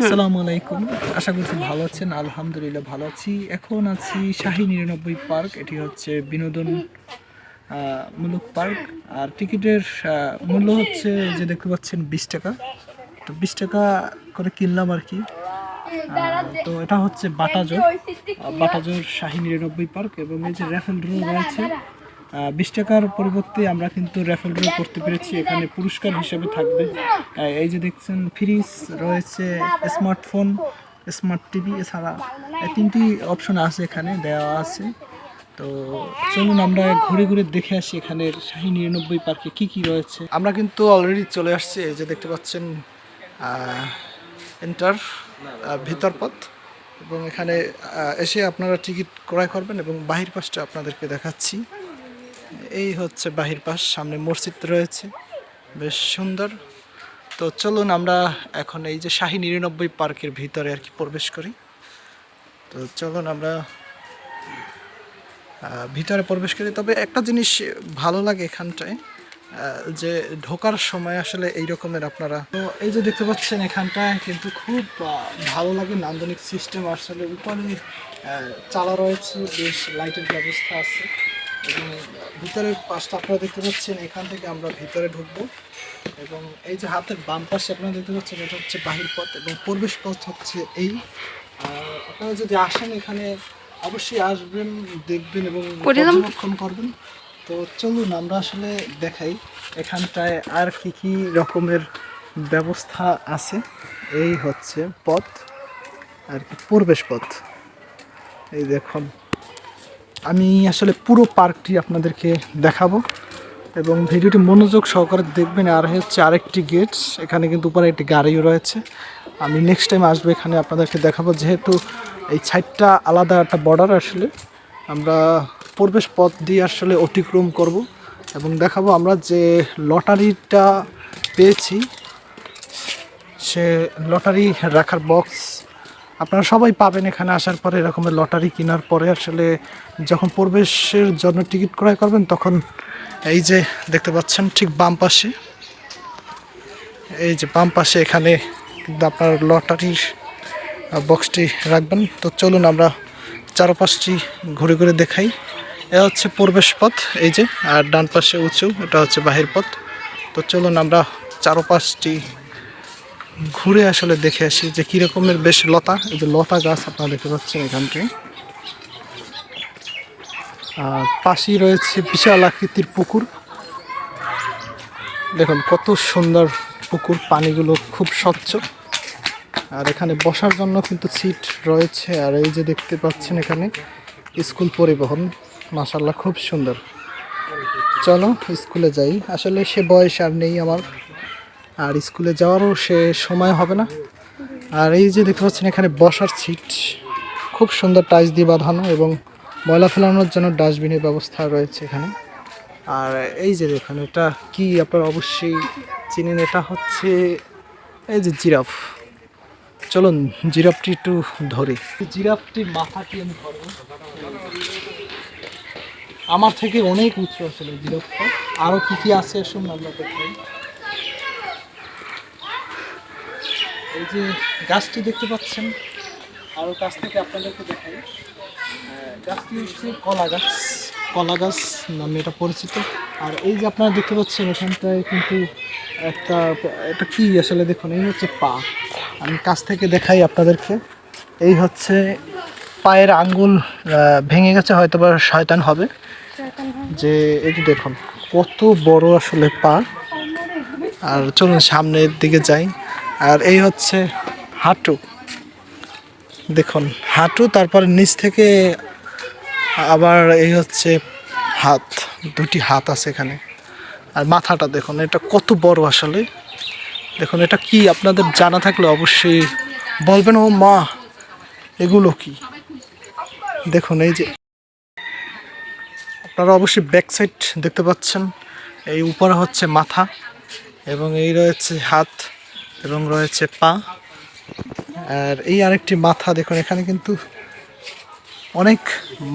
আসসালামু আলাইকুম। আশা করছি ভালো আছেন, আলহামদুলিল্লাহ ভালো আছি। এখন আছি শাহী নিরানব্বই পার্ক, এটি হচ্ছে বিনোদন মূলক পার্ক। আর টিকিটের মূল্য হচ্ছে যে দেখতে পাচ্ছেন বিশ টাকা। তো বিশ টাকা করে কিনলাম আর কি। তো এটা হচ্ছে বাটাজোর বাটাজোর শাহী নিরানব্বই পার্ক এবং এই যে র্যাফেল ড্র রয়েছে বিশ টাকার পরিবর্তে আমরা কিন্তু র্যাফেল ড্র করতে পেরেছি। এখানে পুরস্কার হিসেবে থাকবে। এই যে দেখছেন ফ্রিজ রয়েছে স্মার্টফোন স্মার্ট টিভি এছাড়া তিনটি অপশন আছে এখানে, দেওয়া আছে। তো চলুন আমরা ঘুরে ঘুরে দেখে আসি এখানের শাহী নিরানব্বই পার্কে কি কি রয়েছে। আমরা কিন্তু অলরেডি চলে আসছি, এই যে দেখতে পাচ্ছেন এন্টার ভিতর পথ। এবং এখানে এসে আপনারা টিকিট ক্রয় করবেন এবং বাহির পাশটা আপনাদেরকে দেখাচ্ছি। এই হচ্ছে বাহির পাশ, সামনে মসজিদ রয়েছে। বেশ সুন্দর। তো চলুন আমরা এখন এই যে শাহী নিরানব্বই পার্কের ভিতরে আর কি প্রবেশ করি। তো চলুন আমরা ভিতরে প্রবেশ করি। তবে একটা জিনিস ভালো লাগে এখানটায় যে ঢোকার সময় আসলে এই রকমের আপনারা তো এই যে দেখতে পাচ্ছেন এখানটায় কিন্তু খুব ভালো লাগে। নান্দনিক সিস্টেম আসলে উপরে চালা রয়েছে, বেশ লাইটের ব্যবস্থা আছে। এবং ভিতরের পাশটা আপনারা দেখতে পাচ্ছেন এখান থেকে আমরা ভিতরে ঢুকবো। এবং এই যে হাতের বাম পাশে আপনারা দেখতে পাচ্ছেন এটা হচ্ছে বাহির পথ এবং প্রবেশ পথ হচ্ছে এই। আর আপনারা যদি আসেন এখানে অবশ্যই আসবেন দেখবেন এবং পর্যবেক্ষণ করবেন। তো চলুন আমরা আসলে দেখাই এখানটায় আর কি কি রকমের ব্যবস্থা আছে। এই হচ্ছে পথ আর কি প্রবেশ পথ। এই দেখুন। আমি আসলে পুরো পার্কটি আপনাদেরকে দেখাবো এবং ভিডিওটি মনোযোগ সহকারে দেখবেন। আর হচ্ছে আরেকটি গেট, এখানে কিন্তু উপরে একটি গাড়িও রয়েছে। আমি নেক্সট টাইম আসব এখানে আপনাদেরকে দেখাবো, যেহেতু এই সাইডটা আলাদা একটা বর্ডার আসলে। আমরা প্রবেশ পথ দিয়ে আসলে অতিক্রম করব এবং দেখাবো আমরা যে লটারিটা পেয়েছি, সে লটারি রাখার বক্স আপনারা সবাই পাবেন এখানে আসার পরে এরকমের লটারি কেনার পরে আসলে যখন প্রবেশের জন্য টিকিট ক্রয় করবেন তখন এই যে দেখতে পাচ্ছেন ঠিক বাম পাশে, এই যে বাম পাশে এখানে কিন্তু আপনার লটারির বক্সটি রাখবেন। তো চলুন আমরা চারপাশটি ঘুরে ঘুরে দেখাই। এ হচ্ছে প্রবেশ পথ, এই যে, আর ডান পাশে উঁচু, এটা হচ্ছে বাহির পথ। তো চলুন আমরা চারপাশটি ঘুরে আসলে দেখে আসি যে কি রকমের বেশ লতা, এই যে লতা গাছ আপনারা দেখতে পাচ্ছেন এখানকে আর পাশেই রয়েছে বিশাল আকৃতির পুকুর। দেখুন কত সুন্দর পুকুর, পানিগুলো খুব স্বচ্ছ। আর এখানে বসার জন্য কিন্তু সিট রয়েছে। আর এই যে দেখতে পাচ্ছেন এখানে স্কুল পরিবহন মাসাল্লাহ খুব সুন্দর। চলো স্কুলে যাই। আসলে সে বয়স আর নেই আমার। আর স্কুলে যাওয়ারও সে সময় হবে না। আর এই যে দেখতে পাচ্ছেন এখানে বসার সিট খুব সুন্দর টাইলস দিয়ে বাঁধানো এবং ময়লা ফেলানোর জন্য ডাস্টবিনের ব্যবস্থা রয়েছে এখানে। আর এই যে দেখুন, এটা কি আপনারা অবশ্যই চিনেন, এটা হচ্ছে এই যে জিরাফ। চলুন, জিরাফটি একটু ধরি। জিরাফটির মাথাটি আমি আমার থেকে অনেক উঁচু আসলে জিরাফটা। আরও কী কী আছে শুনুন আমরা এই যে গাছটি দেখতে পাচ্ছেন আরও কাছ থেকে আপনাদেরকে দেখাই। গাছটি হচ্ছে কলা গাছ কলা গাছ নামে এটা পরিচিত। আর এই যে আপনারা দেখতে পাচ্ছেন এখানটায় কিন্তু একটা এটা কি আসলে দেখুন এই হচ্ছে পা। আমি কাছ থেকে দেখাই আপনাদেরকে। এই হচ্ছে পায়ের আঙ্গুল ভেঙে গেছে হয়তো বা শয়তান হবে। যে এই যে দেখুন কত বড় আসলে পা। আর চলুন সামনের দিকে যাই। আর এই হচ্ছে হাঁটু। দেখুন, হাঁটু, তারপর নিচ থেকে আবার এই হচ্ছে হাত। দুটি হাত আছে এখানে। আর মাথাটা দেখুন, এটা কত বড় আসলে। দেখুন, এটা কি আপনাদের জানা থাকলে অবশ্যই বলবেন, ও মা, এগুলো কি? দেখুন, এই যে আপনারা অবশ্যই ব্যাক সাইড দেখতে পাচ্ছেন। এই উপরে হচ্ছে মাথা এবং এই রয়েছে হাত। এবং রয়েছে পা। আর এই আরেকটি মাথা, দেখুন, এখানে কিন্তু অনেক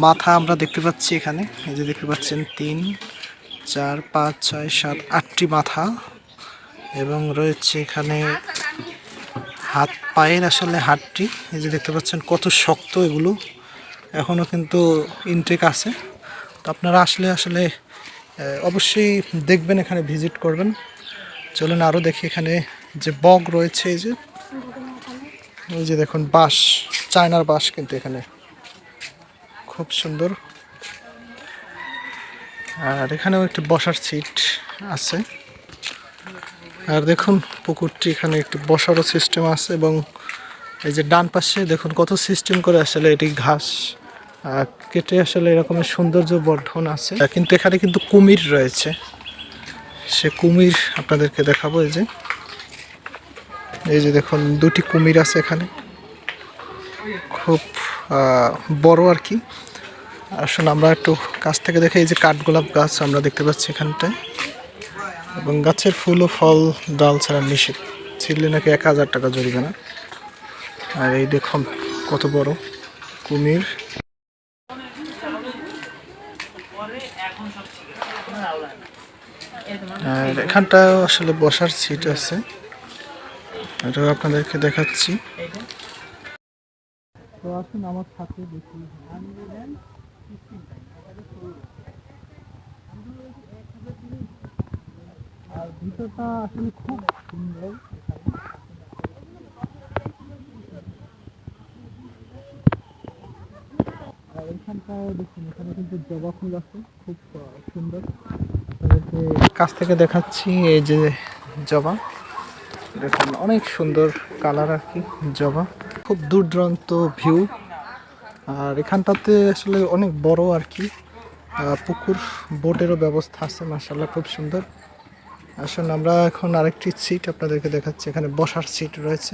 মাথা আমরা দেখতে পাচ্ছি এখানে। এই যে দেখতে পাচ্ছেন, তিন, চার, পাঁচ, ছয়, সাত, আটটি মাথা এবং রয়েছে এখানে হাত, পায়ের আসলে হাতটি। এই যে দেখতে পাচ্ছেন, কত শক্ত এগুলো। এখনও কিন্তু ইনটেক আছে। তো আপনারা আসলে আসলে অবশ্যই দেখবেন, এখানে ভিজিট করবেন। চলুন আরও দেখি এখানে যে বগ রয়েছে, এই যে। এই যে দেখুন, বাঁশ, চায়নার বাঁশ কিন্তু এখানে। খুব সুন্দর। আর এখানেও একটি বসার সিট আছে। আর দেখুন, পুকুরটি এখানে একটু বসারও সিস্টেম আছে এবং এই যে ডান পাশে দেখুন কত সিস্টেম করে আসলে এটি ঘাস। কেটে আসলে এরকমের সৌন্দর্য বর্ধন আছে। কিন্তু এখানে কিন্তু কুমির রয়েছে। সে কুমির আপনাদেরকে দেখাবো, এই যে। এই যে দেখুন, দুটি কুমির আছে এখানে। খুব বড় আর কি। আসলে আমরা একটু কাছ থেকে দেখে এই যে কাঠগোলাপ গাছ আমরা দেখতে পাচ্ছি এখানটায়। এবং গাছের ফুল ও ফল, ডাল ছাড়া নিষেধ ছিললে নাকি এক হাজার টাকা জরিমানা। আর এই দেখুন, কত বড় কুমির। আর এখানটায় আসলে বসার সিট আছে। এটাও আপনাদেরকে দেখাচ্ছি। তো আসুন আমার সাথে দেখি। আর ভিতরটা আসলে খুব সুন্দর। আর এখানটায় দেখুন এখানে কিন্তু জবা ফুল আছে খুব সুন্দর। আপনাদেরকে কাছ থেকে দেখাচ্ছি এই যে জবা। অনেক সুন্দর কালার আর কি, জবা। খুব দূর দূরান্ত ভিউ। আর এখানটাতে আসলে অনেক বড় আর কি পুকুর, বোটেরও ব্যবস্থা আছে মাসাল্লাহ খুব সুন্দর। আসুন, আমরা এখন আরেকটি সিট আপনাদেরকে দেখাচ্ছি। এখানে বসার সিট রয়েছে।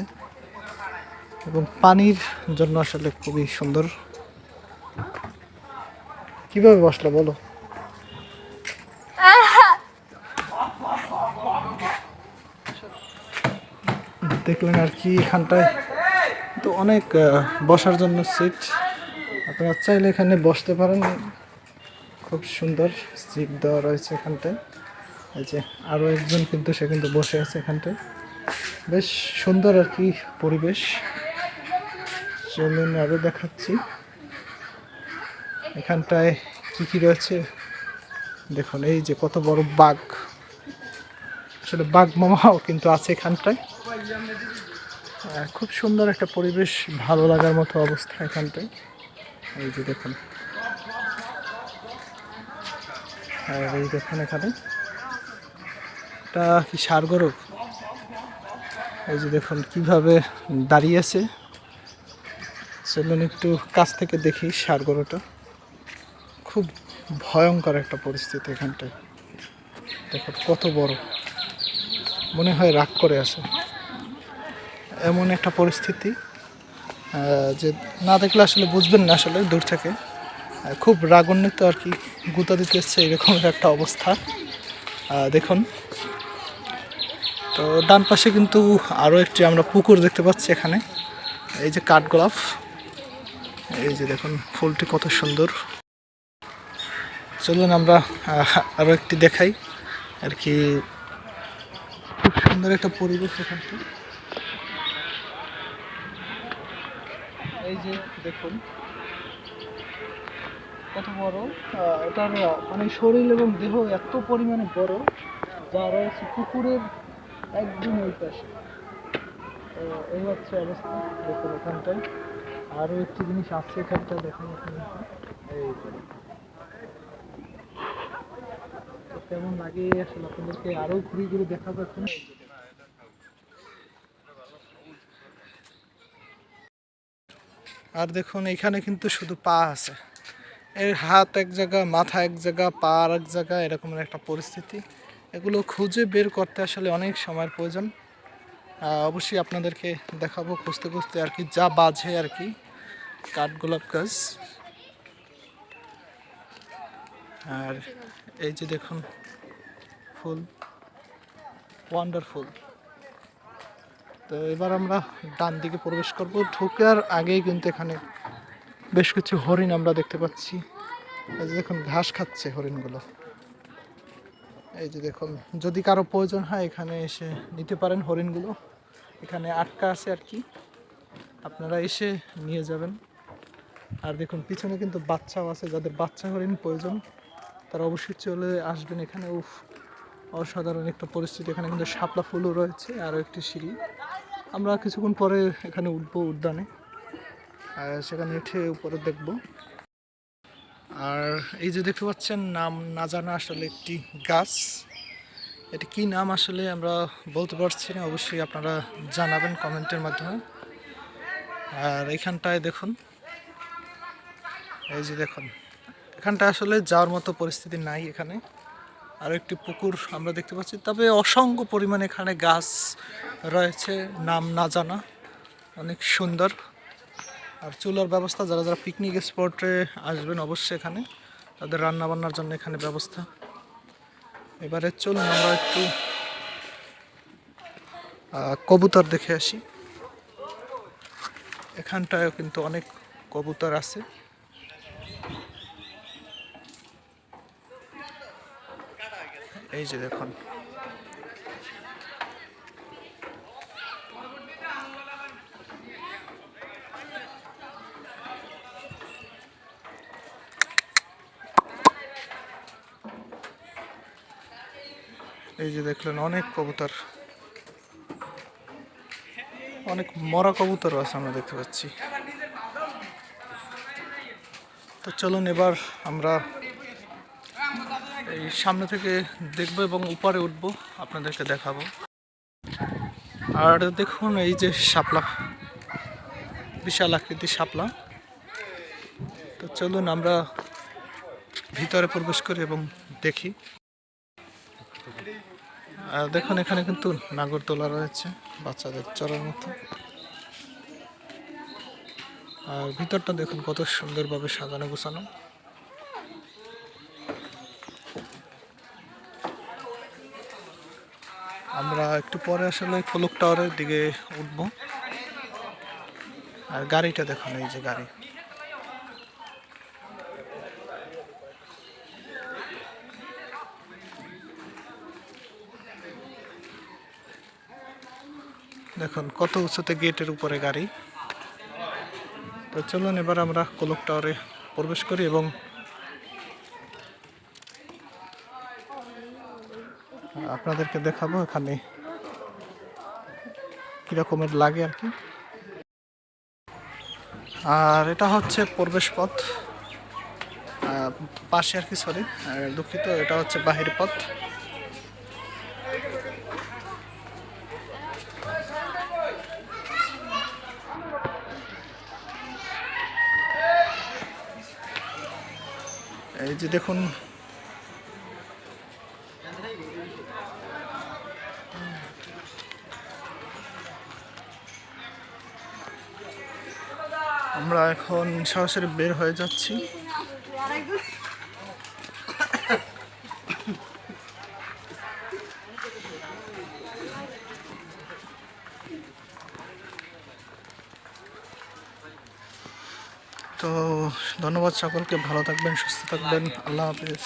এবং পানির জন্য আসলে খুবই সুন্দর। কীভাবে বসল, বলো? দেখলেন আর কি এখানটায়। তো অনেক বসার জন্য সিট আপনারা চাইলে এখানে বসতে পারেন। খুব সুন্দর সিট দেওয়া রয়েছে এখানটায়। এই যে আরও একজন কিন্তু সে কিন্তু বসে আছে এখানটায়। বেশ সুন্দর আর কি পরিবেশ। চলুন আরও দেখাচ্ছি। এখানটায় কি কি রয়েছে? দেখুন, এই যে কত বড় বাঘ। আসলে বাঘ মামাও কিন্তু আছে এখানটায়। খুব সুন্দর একটা পরিবেশ, ভালো লাগার মতো অবস্থা এখানটায়। এই যে দেখুন। এই দেখুন এখানে। এটা কি সার গরু এই যে দেখুন, কীভাবে দাঁড়িয়েছে চলুন একটু কাছ থেকে দেখি সার গরুটা খুব ভয়ঙ্কর একটা পরিস্থিতি এখানটায়। দেখুন, কত বড়। মনে হয় রাগ করে আছে। এমন একটা পরিস্থিতি যে না দেখলে আসলে বুঝবেন না আসলে দূর থেকে। খুব রাগান্বিত আর কি, গুতা দিতে এসছে এরকমের একটা অবস্থা। দেখুন, তো ডান পাশে কিন্তু আরও একটি আমরা পুকুর দেখতে পাচ্ছি এখানে, এই যে কাঠগোলাপ। এই যে দেখুন, ফুলটি কত সুন্দর। চলুন আমরা আরও একটি দেখাই। আর কি, খুব সুন্দর একটা পরিবেশ এখানটা। এই যে দেখুন, কত বড়। এটার মানে শরীর এবং দেহ এত পরিমাণে বড়, যা রয়েছে পুকুরের একদম ওই পাশে। এই হচ্ছে অবস্থা, দেখুন এখানটায়। আরও একটি জিনিস আছে এখানটা দেখুন এই কেমন লাগে আসলে আপনাদেরকে আরও ঘুরে ঘুরে দেখাবো এখন আর দেখুন, এখানে কিন্তু শুধু পা আছে। এর হাত এক জায়গা, মাথা এক জায়গা, পা আর এক জায়গা এরকমের একটা পরিস্থিতি। এগুলো খুঁজে বের করতে আসলে অনেক সময়ের প্রয়োজন। অবশ্যই আপনাদেরকে দেখাবো খুঁজতে খুঁজতে আর কি যা বাজে আর কি কাঠগোলাপ গাছ। আর এই যে দেখুন, ফুল ওয়ান্ডারফুল তো এবার আমরা ডান দিকে প্রবেশ করব। ঢোকার আগেই কিন্তু এখানে বেশ কিছু হরিণ আমরা দেখতে পাচ্ছি। এই যে দেখুন, ঘাস খাচ্ছে হরিণগুলো। এই যে দেখুন, যদি কারও প্রয়োজন হয় এখানে এসে নিতে পারেন হরিণগুলো। এখানে আটকা আছে আর কি। আপনারা এসে নিয়ে যাবেন। আর দেখুন, পিছনে কিন্তু বাচ্চাও আছে। যাদের বাচ্চা হরিণ প্রয়োজন, তারা অবশ্যই চলে আসবেন এখানে। উফ, অসাধারণ একটা পরিস্থিতি। এখানে কিন্তু শাপলা ফুলও রয়েছে, আরও একটি সিঁড়ি। আমরা কিছুক্ষণ পরে এখানে উঠবো উদ্যানে সেখানে উঠে উপরে দেখব। আর এই যে দেখতে পাচ্ছেন, নাম না জানা আসলে একটি গাছ। এটি কি নাম আসলে আমরা বলতে পারছি না, অবশ্যই আপনারা জানাবেন কমেন্টের মাধ্যমে। আর এখানটায় দেখুন, এই যে দেখুন এখানটা আসলে যাওয়ার মতো পরিস্থিতি নাই এখানে। আর একটি পুকুর আমরা দেখতে পাচ্ছি। তবে অসংখ্য পরিমাণে এখানে গাছ রয়েছে, নাম না জানা। অনেক সুন্দর। আর চুলার ব্যবস্থা, যারা যারা পিকনিক স্পটে আসবেন অবশ্যই এখানে। তাদের রান্নাবান্নার জন্য এখানে ব্যবস্থা। এবারে চলুন আমরা একটু কবুতর দেখে আসি। এখানটায় কিন্তু অনেক কবুতর আছে। এই যে দেখুন। এই যে দেখলেন অনেক কবুতর। অনেক মরা কবুতরও আছে আমরা দেখতে পাচ্ছি। তো চলুন এবার আমরা এই সামনে থেকে দেখব এবং উপরে উঠবো, আপনাদেরকে দেখাবো। আর দেখুন এই যে শাপলা, বিশাল আকৃতির শাপলা। তো চলুন আমরা ভিতরে প্রবেশ করি এবং দেখি। আর দেখুন এখানে কিন্তু নাগরদোলা রয়েছে, বাচ্চাদের চড়ার মতো। আর ভিতরটা দেখুন কত সুন্দরভাবে সাজানো গোছানো। আমরা একটু পরে আসলে ফলক টাওয়ারের দিকে উঠব। আর গাড়িটা দেখুন, এই যে গাড়ি। দেখুন, কত উঁচুতে গেটের উপরে গাড়ি। তো চলুন, এবার আমরা কলক টাওয়ারে প্রবেশ করি এবং আপনাদেরকে দেখাবো এখানে। কীরকমের লাগে আর কি। আর এটা হচ্ছে প্রবেশ পথ পাশে আর কি সরি দুঃখিত, এটা হচ্ছে বাহির পথ এই যে দেখুন আমরা এখন সরাসরি বের হয়ে যাচ্ছি। তো ধন্যবাদ সকলকে, ভালো থাকবেন, সুস্থ থাকবেন, আল্লাহ হাফিজ।